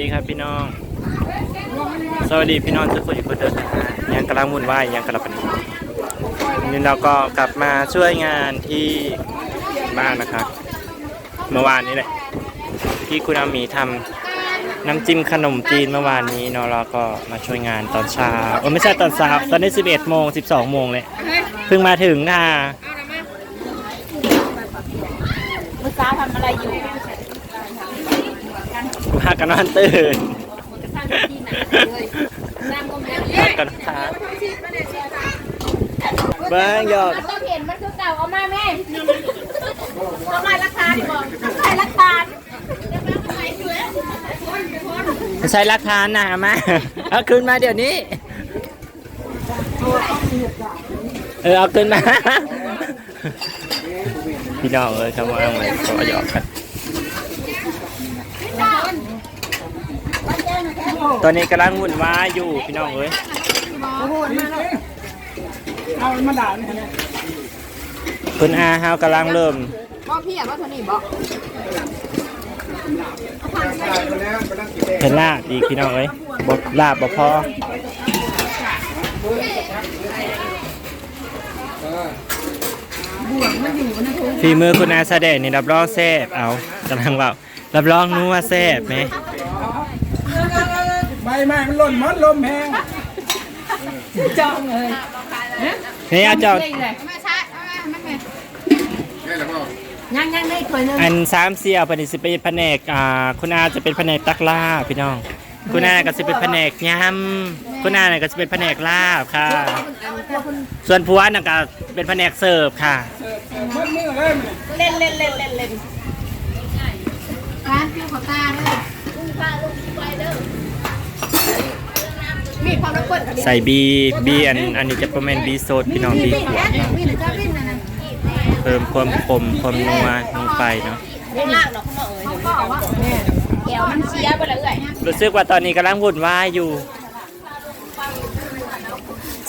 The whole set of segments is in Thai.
ดีครับพี่น้อง สวัสดีพี่น้องทุกคนอยู่คนเดิมนะฮะยังกำลังวุ่นวายยังกำลังปนนี่เราก็กลับมาช่วยงานที่บ้านนะครับ เมื่อวานนี้แหละที่คุณอาหมีทำน้ำจิ้มขนมจีนเมื่อวานนี้เนาะเราก็มาช่วยงานตอนเช้าเออไม่ใช่ตอนเช้าตอนนี้11โมง12โมงเลยเพิ่งมาถึงค่ะเมื่อเช้าทำอะไรอยู่ พากันนอนตื่นสร้างที่ไหนเลยสร้างก็ไม่ได้พากันทานเบิ้งหยอกก็เห็นมันคือเก่าเอามาแม่เอามาราคาดิบอกใช่ราคาใช้หลักฐานนะมาเอาคืนมาเดี๋ยวนี้ เออเอาคืนมา พี่น้องเอ้ยคำว่าอะไรก็หยอกกัน ตอนนี้กำลังวุ่นวายอยู่พี่น้องเอ้ยเอามาด่าเนี่ยนะคุณอาเฮากำลังเริ่มบ่พี่อะบ่เท่านี้บ่เห็นลาบอีกพี่น้องเอ้ยบดลาบบ่พอฝีมือคุณอาแสดงนี่รับรองแซ่บเอากำลังว่ารับรองนัวแซ่บไหม ใบไม้มันหล่นหมดลมแห้งจองเลยนี่เอาเจ้าไม่ใช่ยังยังได้ถ้วยนึงอันสามเสี่ยวปฏิสิเป็นแผนกอ่าคุณอาจะเป็นแผนกตักลาบพี่น้อง คุณอาก็จะเป็นแผนกยำคุณอาเนี่ยก็จะเป็นแผนกลาบค่ะ ส่วนผัวน่ะก็เป็นแผนกเสิร์ฟค่ะหมดมือเลยมันเล่นเล่นเล่นเล่นเล่นร้านพี่ขอตาด้วยลุงป้าลุงไปเด้อ มีความรักเปิดใส่บีบีอันอันนี้จะประมาณบีโซดพี่น้องบีขวดเนาะมีหรือเจ้าวินนะนะเพิ่มความคมความนัวลงไปเนาะเล่นลากดอกข้างนอกเอ๋ยเขาบอกว่าแก้วมันเชียไปเลยเอ่ยรู้สึกว่าตอนนี้กำลังวุ่นวายอยู่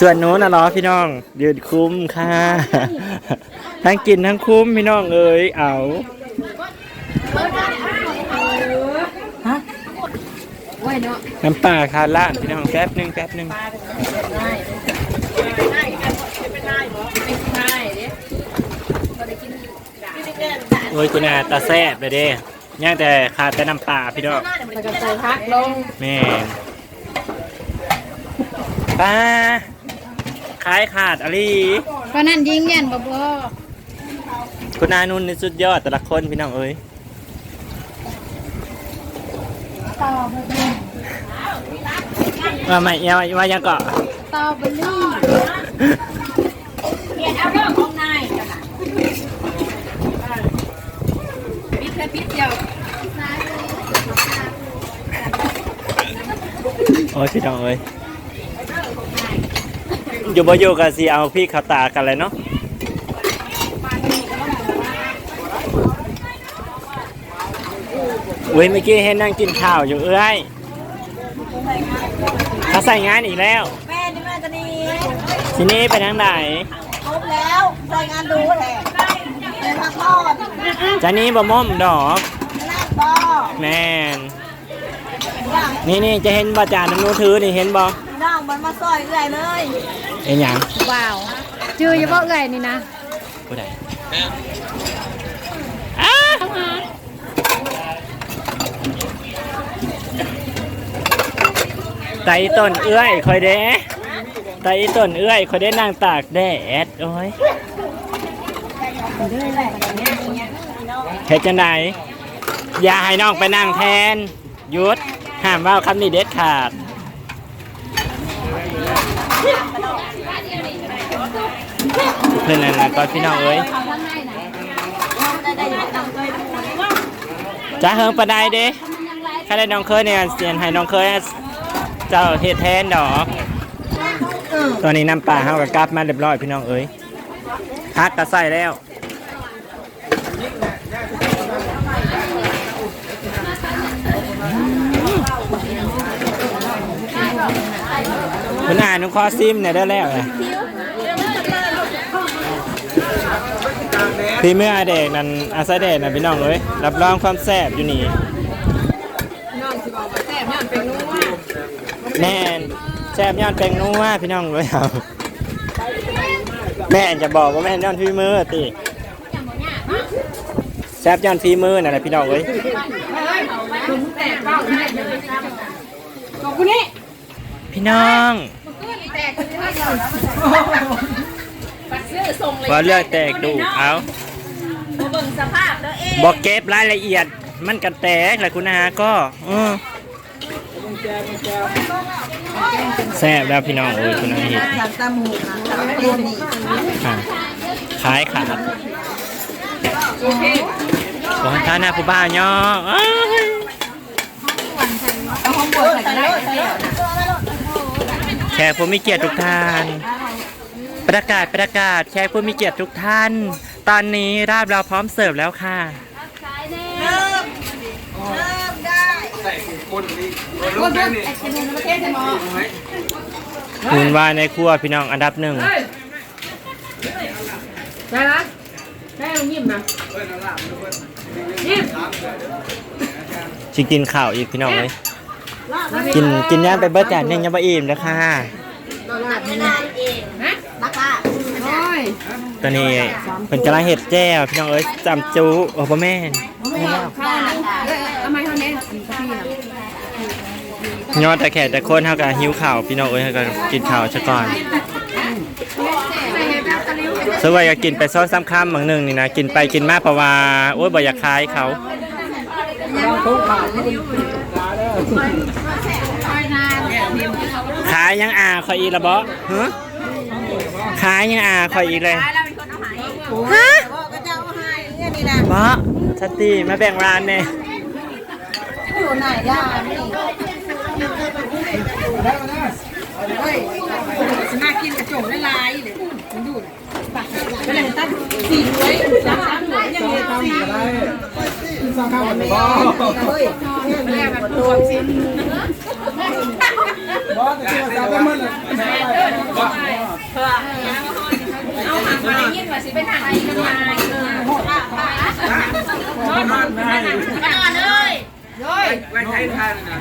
ส่วนนู้นนะเนาะพี่น้องยืนคุ้มค่ะทั้งกินทั้งคุ้มพี่น้องเอ้ยเอา โอ้ย เนาะน้ำปลาคาร้านพี่น้องแป๊บหนึงแป๊บหนึงได้ได้เป็นได้เป็นได้เด้พอได้กินได้โอ้ยคุณอาตาแซ่บเลยเด้ย่างแต่ขาดแต่น้ำปลาพี่น้องแล้วก็ใส่พักลงแม่นปลาขายขาดอะไรเพราะนั่นยิงเงี้ยบ่บ่คุณอานุ่นในสุดยอดแต่ละคนพี่น้องเอ้ย ว่าไม่ยังว่ายังเกาะตอเบอรี่เปลี่ยนเอาเรื่องของนายจ้ะนะปิดแค่ปิดเดียวโอ้ยพี่น้องเอ้ยอยู่บ่อยู่กันสิเอาพี่เขาตากันเลยเนาะเว้ยเมื่อกี้เห็นนั่งกินข้าวอยู่เอ้ย เขาใส่งานอีกแล้ว แม่นี่แม่จะนี่ทีนี้ไปทางไหนครบแล้วรายงานดูแหละเป็นพักผ่อนจานี้บ่ม่อมดอกลาบบ่แม่นนี่นี่จะเห็นบ่จานน้ำนูถือนี่เห็นบ่น้องมันมาซอยเอื่อยเลยเอ็นหยังว้าวจืออย่าบอกเอื่อยนี่นะผู้ใดอ้า ไตต้นเอื้อยคอยเด้ไตต้นเอื้อยคอยได้นั่งตากแดดโอ้ยเฮ็ดจังไดอย่าให้น้องไปนั่งแทนหยุดห้ามว่าคำนี้เด็ดขาดเพื่อนนั่นนะก็พี่น้องเอ้ยจ้าเฮิงปนใดเด้ถ้าได้น้องเคยเนี่ยเสียนให้น้องเคย เจ้าเฮ็ดแทนดอกตอนนี้น้ำปลาเฮากับกลับมาเรียบร้อยพี่น้องเอ้ยฮักกระใส่แล้วคุณอ่านนุคอซิมเนี่ยได้แล้วเลยพี่เมื่อเด็กนั้นอาซาเดกนะพี่น้องเอ้ยรับรองความแซ่บอยู่นี่ น้องสิบอกว่าแซ่บ แม่นแซ่บย้อนแปลงนัวพี่น้องเลยครับแม่นจะบอกว่าแม่นย้อนฝีมือติแซ่บย้อนฝีมือนั่นแหละพี่น้องเอ้ยแต่เป้าให้เลยขอบคุณนี่พี่น้องแตกเลยปัดซื้อส่งเลยว่าเลือกแตกดูเอาเบิ่งสภาพแล้วเองบอกเก็บรายละเอียดมันกันแตกแหละคุณอาก็เออ แซ่บแล้วพี่น้องเอ้ยคุณอาเห็นทางตาหมูค่ะทางเอ็นนี่ค่ะขายขาดของท่านหน้าผู้บ้านย่อเอ้ยเอาห้องบนใส่ได้ใส่ได้แขกผู้มีเกียรติทุกท่าน ประกาศประกาศแขกผู้มีเกียรติทุกท่าน ตอนนี้ราบเราพร้อมเสิร์ฟแล้วค่ะ เริ่มเริ่มได้ หุ่นวายในครัวพี่น้องอันดับหนึ่งได้ละได้ลงยิ้มนะยิ้มชิกินข้าวอีกพี่น้องเลยกินกินย่างไปเบิร์ดจานหนึงยังไม่อิ่มเลยค่ะไม่ได้เองนะนักล่าตอนนี้เป็นกำลังเห็ดแจ้วพี่น้องเอ้ยจำจูโอ้พ่อแม่นข้าวนะ ทำไมเท่านี้อันกะพี่นะ ยอดแต่แขกแต่คนเท่ากับหิวข่าวพี่น้องเอ้ยเท่ากับกินข่าวซะก่อนสวัสดีก็กินไปซ้อนซ้ำค่ำบางหนึ่งนี่นะกินไปกินมาเพราะว่าโอ้ยบ่อยากคายเขาทุกขาไม่เป็นตาเด้อขายยังอาคอยอีกละบ่ฮะขายยังอาคอยอีกเลยฮะก็จะเอาให้เนี่ยนี่นะบ่สติมาแบ่งร้านเนี่ยอยู่ไหนย่า สมากินกระจกละลายเลยมันอยู่เป็นอะไรตั้งสี่หน่วยสามสามหน่วยยังไงทำได้สร้างข้าวมันบ่เฮ้ยแม่มันตัวสิบ่แต่ที่ว่าจะมันเอาหางมาได้ยินว่าสิเป็นหางอีกกันมาเออมันไม่มานอนเลยไม่ใช่ทานนะไม่ใช่ไม่ใช่ตึกมุ้ยเราหมูย่างขนมมากินนะ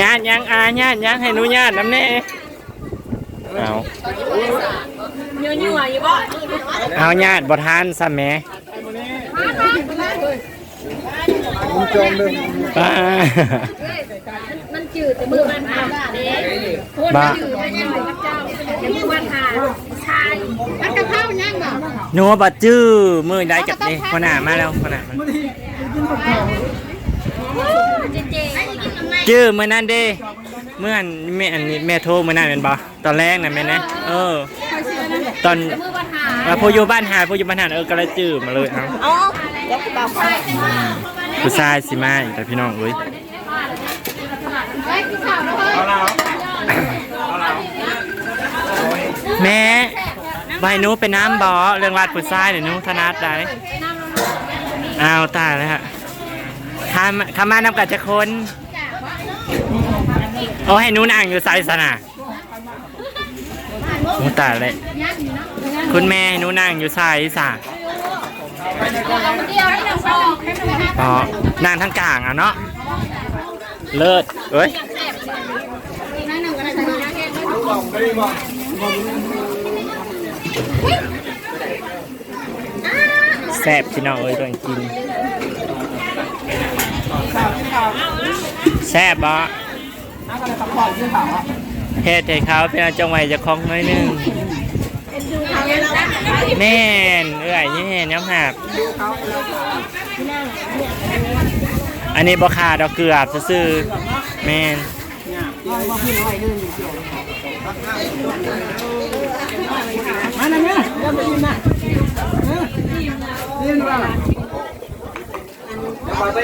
ญาติยังอาญาติยังให้หนูญาติน้ำแน่เอาเนื้อยั่วอยู่บ่เอาญาติบ่ทานซะแหม่มันจมเลยป้ามันจืดแต่มือมันหาเด้คนบ้าจืดมันยังเหมือนกับเจ้า แต่มือมันหาชายมันกะเพรายังบ่หนูบ่จื้อมือได้กับนี่ขนาดมาแล้วขนาดมาเจ๊เจ๊ให้กินน้ำไหมจื้อมื้อนั้นเด้เมื่ออันแม่อันนี้แม่โทรมื้อนั้นแม่นบ่ตอนแรกน่ะแม่นนะเออ ตอนมือมันหาว่าผู้อยู่บ้านหาผู้อยู่บ้านหาเออก็เลยจื้อมาเลยเอาอ๋อเดี๋ยวเบาไปผู้ชายสิมาอีกแต่พี่น้องเอ้ย ไอ้ที่ข่าวแล้วเฮ้ย เอาละ แม่ใบหนูเป็นน้ำบ่เรื่องวาดผู้ชายเดี๋ยวหนูถนัดได้อ้าวตายแล้วฮะข้ามข้ามานำกับจะคนโอ้ให้หนูนั่งอยู่ไซสนะโอ้ตายเลยคุณแม่ให้หนูนั่งอยู่ไซสะเดียวให้เราบอกให้มันหาอ๋อนั่งทั้งกลางอะเนาะเลิศเอ้ย แซ่บพี่น้องเอ้ยต้องกินแซ่บบ่เอาก็เลยพักผ่อนที่เขาอะเฮ็ดให้เขาเป็นจังไหวจะคล้องน้อยนึงแม่นเอ้ยนี่นย้ำหับอันนี้บ่ขาดอกเกือบซื่อแม่น มาหน่อยแม่เริ่มไปยินนะยินว่าไปไป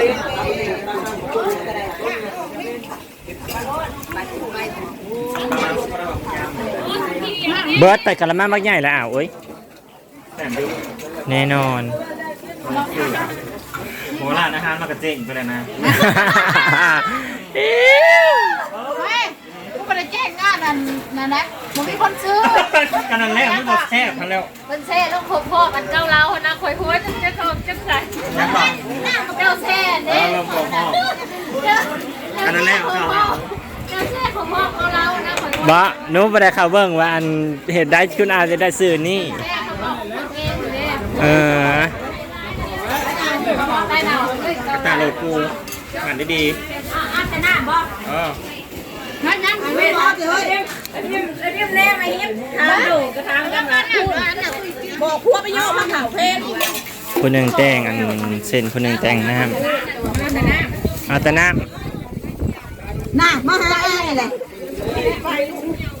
เบิร์ดไปกะละมามักใหญ่แล้วอ้าวเอ้ยแน่นอนโหร้านอาหารมากระเจ๊งไปเลยนะเฮ้ยกู ไม่ได้แจ้งงานนั่นนั่นนะผมมีคนซื้อกันนั่นแหละมันบอกแซ่บทันแล้วมันแช่ต้องครบพ่อกันเจ้าเรานะคอยหัวจะจะเขาจะใส่ยังบอกเจ้าแช่เอเนี่ยอเราบอกพ่ออันนั้นแหละเจ้าเจ้าแช่ของพ่อของเรานะคอยหัวบ่หนูบ่ได้เข้าเบิ่งว่าอันเห็นได้คุณอาจะได้ซื้อนี่แช่ของพ่อของเองอยู่เนี่ยเออได้เราเฮ้ยตาโหลดกูอ่านได้ดีอะแต่หน้าบอกเออนั่นนั่น ไม่บอกเดี๋ยวเรียมเรียมเรียมแน่ไหมเรียมทางดูกระทางกันละบอกพวกไปโยกมาเผาเพลงคนหนึ่งแต่งอันเส้นคนหนึ่งแต่งน้ำเอาแต่น้หน้ามาหาอ้ายเลย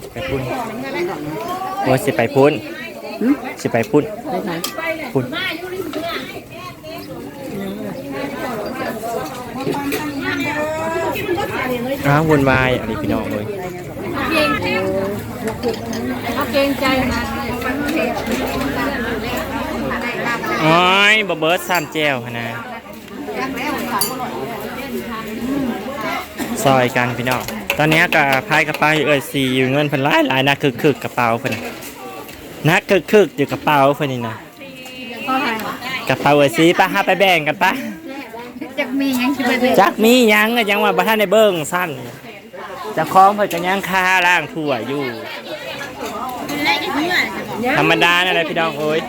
ำไปพุ่นโอ้ยสิไปพุ่นสิไปพุ่นพุ่น อ้าววนวายอะไรพี่น้องเลยเก่งเขาเก่งใจนะโอ้ยบะเบิร์ดสามแจวหั่นนะซอยกันพี่น้อง ตอนนี้กับพายกระเป๋าอยู่เอ่ยสีอยู่เงินเพิ่นหลายหลายนะคึกคึกกระเป๋าเพิ่นนักคึกคึกอยู่กระเป๋าเพิ่นนี่นะกระเป๋าเอ่ยสีปะหาไปแบ่งกันปะ จะมียังชิบะเลยจักมีหยังก็ยังว่าบ่ทันได้เบิ่งสั้นเจะคล้าของเพิ่นก็ยังคาล่างทั่วอยู่ ธรรมดานั่นแหละพี่น้องเอ้ย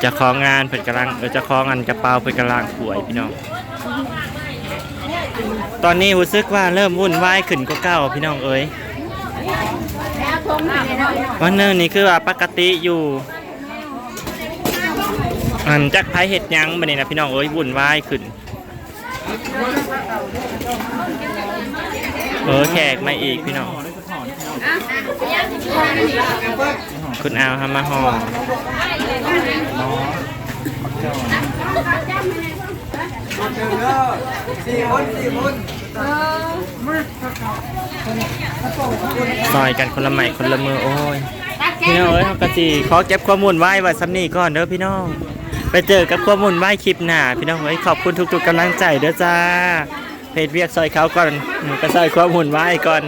เจะของงานเพิ่นกำลังเออเจะของงานกระเป๋าเพิ่นกำลังป่วยพี่น้อง ตอนนี้รู้สึกว่าเริ่มวุ่นวายขึ้นกว่าเก่าพี่น้องเอ้ย วันหนึงนี่คือว่าปกติอยู่ อันจักไผเฮ็ดยังบัดนี้นะพี่น้องเอ้ยวุ่นวายขึ้น เออแขกมาอีกพี่น้องคุณอาทำมาห่อซอยกันคนละไม้คนละมือโอ้ยพี่น้องเอ้ยเขากะจีขอเก็บข้อมูลไว้ไว้ซ้ำนี่ก่อนเด้อพี่น้อง ไปเจอกับข้อมูลไว้คลิปหน้าพี่น้องเอ้ยขอบคุณทุกๆกำลังใจเด้อจ้าเพจเวียกซอยเขาก่อนหนูก็ซอยข้อมูลไว้ก่อน